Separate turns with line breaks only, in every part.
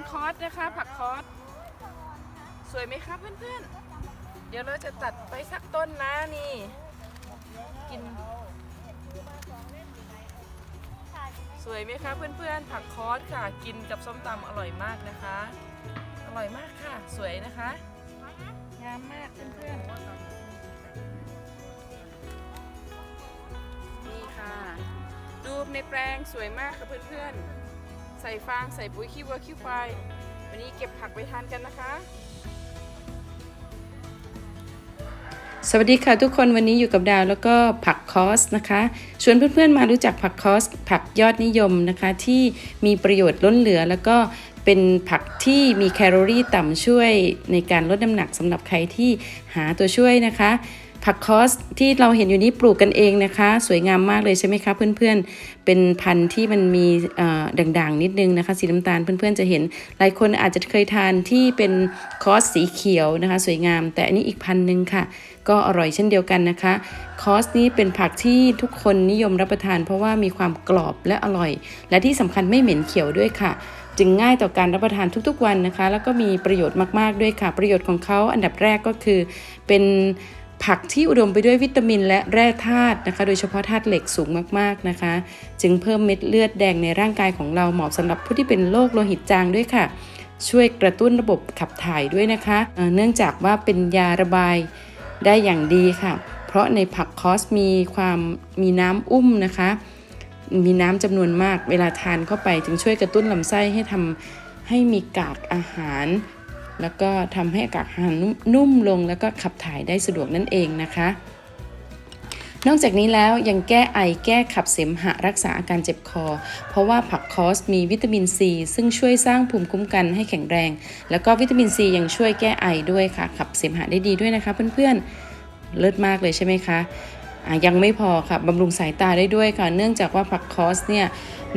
เป็นคอสนะคะ ผักคอสสวยไหมคะเพื่อนๆ เดี๋ยวเราจะตัดไปสักต้นนะนี่ กิน สวยไหมคะเพื่อนๆ ผักคอสค่ะ กินกับส้มตำอร่อยมากนะคะ อร่อยมากค่ะ สวยนะคะ งามมากเพื่อนๆ นี่ค่ะ ดูในแปลงสวยมากค่ะเพื่อนๆ ใส่ฟางใส่ปุ๋ยขี้วัวขี้ควายวันนี้เก็บผักไปทานกันนะคะ
สวัสดีค่ะทุกคนวันนี้อยู่กับดาวแล้วก็ผักคอสนะคะชวนเพื่อนๆมารู้จักผักคอส ผักยอดนิยมนะคะ ที่มีประโยชน์ล้นเหลือแล้วก็เป็นผักที่มีแคลอรี่ต่ำช่วยในการลดน้ำหนักสำหรับใครที่หาตัวช่วยนะคะ ผักคอสที่เราเห็นอยู่นี้ปลูกกันเองนะคะ สวยงามมากเลยใช่ไหมคะเพื่อนๆ เป็นพันธุ์ที่มันมีด่างๆนิดนึงนะคะสีน้ำตาลเพื่อนๆจะเห็นหลายคนอาจจะเคยทานที่เป็นคอสสีเขียวนะคะ สวยงาม แต่อันนี้อีกพันธุ์หนึ่งค่ะ ก็อร่อยเช่นเดียวกันนะคะ คอสนี้เป็นผักที่ทุกคนนิยมรับประทาน เพราะว่ามีความกรอบและอร่อย และที่สำคัญไม่เหม็นเขียวด้วยค่ะจึงง่ายต่อการรับประทานทุกๆวันนะคะ แล้วก็มีประโยชน์มากๆด้วยค่ะ ประโยชน์ของเขาอันดับแรกก็คือเป็น ผักที่อุดมไปด้วยวิตามินและแร่ธาตุนะคะ โดยเฉพาะธาตุเหล็กสูงมากๆนะคะ จึงเพิ่มเม็ดเลือดแดงในร่างกายของเราเหมาะสำหรับผู้ที่เป็นโรคโลหิตจางด้วยค่ะ ช่วยกระตุ้นระบบขับถ่ายด้วยนะคะ เนื่องจากว่าเป็นยาระบายได้อย่างดีค่ะ เพราะในผักคอสมีความมีน้ำอุ้มนะคะ มีน้ำจำนวนมากเวลาทานเข้าไป จึงช่วยกระตุ้นลำไส้ให้ทำให้มีกากอาหาร แล้วก็ทำให้กากอาหารนุ่มลงแล้วก็ขับถ่ายได้สะดวกนั่นเองนะคะ นอกจากนี้แล้วยังแก้ไอแก้ขับเสมหะรักษาอาการเจ็บคอ เพราะว่าผักคอสมีวิตามินซี ซึ่งช่วยสร้างภูมิคุ้มกันให้แข็งแรง แล้วก็วิตามินซียังช่วยแก้ไอด้วยค่ะ ขับเสมหะได้ดีด้วยนะคะเพื่อนๆเลิศมากเลยใช่ไหมคะ ยังไม่พอค่ะบำรุงสายตาได้ด้วยค่ะ เนื่องจากว่าผักคอสเนี่ย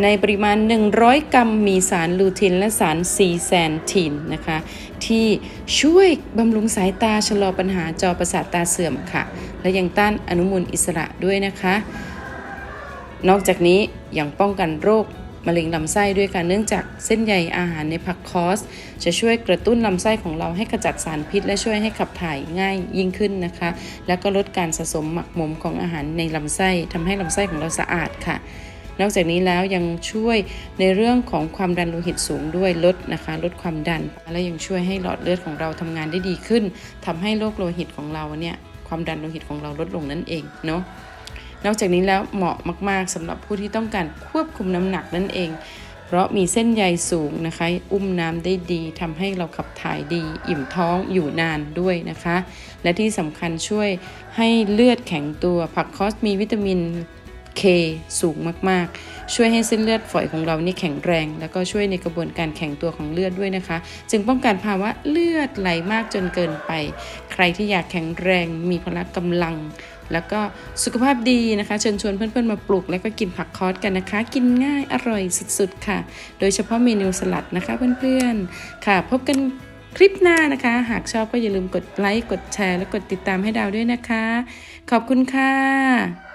ในปริมาณ 100 กรัมมีสารลูทินและสารซีแซนทินนะคะ ที่ช่วยบำรุงสายตาชะลอปัญหาจอประสาทตาเสื่อมค่ะ และยังต้านอนุมูลอิสระด้วยนะคะ นอกจากนี้ยังป้องกันโรค มะเร็งลำไส้ด้วยค่ะเนื่องจากเส้นใยอาหารในผักคอส จะช่วยกระตุ้นลำไส้ของเราให้ขจัดสารพิษ และช่วยให้ขับถ่ายง่ายยิ่งขึ้นนะคะ แล้วก็ลดการสะสมหมักหมมของอาหารในลำไส้ทำให้ลำไส้ของเราสะอาดค่ะนอกจากนี้แล้วยังช่วยในเรื่องของความดันโลหิตสูงด้วยลดนะคะ ลดความดัน และยังช่วยให้หลอดเลือดของเราทำงานได้ดีขึ้นทำให้โรคโลหิตของเราเนี่ยความดันโลหิตของเราลดลงนั่นเองเนาะ นอกจากนี้แล้วเหมาะมาก ๆสำหรับผู้ที่ต้องการควบคุมน้ำหนักนั่นเอง เพราะมีเส้นใยสูงนะคะ อุ้มน้ำได้ดีทำให้เราขับถ่ายดี อิ่มท้องอยู่นานด้วยนะคะ และที่สำคัญช่วยให้เลือดแข็งตัวผักคอสมีวิตามิน K สูงมากๆ ช่วยให้เส้นเลือดฝอยของเรานี่แข็งแรง แล้วก็ช่วยในกระบวนการแข็งตัวของเลือดด้วยนะคะ จึงป้องกันภาวะเลือดไหลมากจนเกินไป ใครที่อยากแข็งแรงมีพละกำลัง แล้วก็สุขภาพดีนะคะ เชิญชวนเพื่อนๆมาปลูก แล้วก็กินผักคอสกันนะคะ กินง่ายอร่อยสุดๆค่ะ โดยเฉพาะเมนูสลัดนะคะเพื่อนๆค่ะ พบกันคลิปหน้านะคะ หากชอบก็อย่าลืมกดไลค์ กดแชร์ และกดติดตามให้ดาวด้วยนะคะ ขอบคุณค่ะ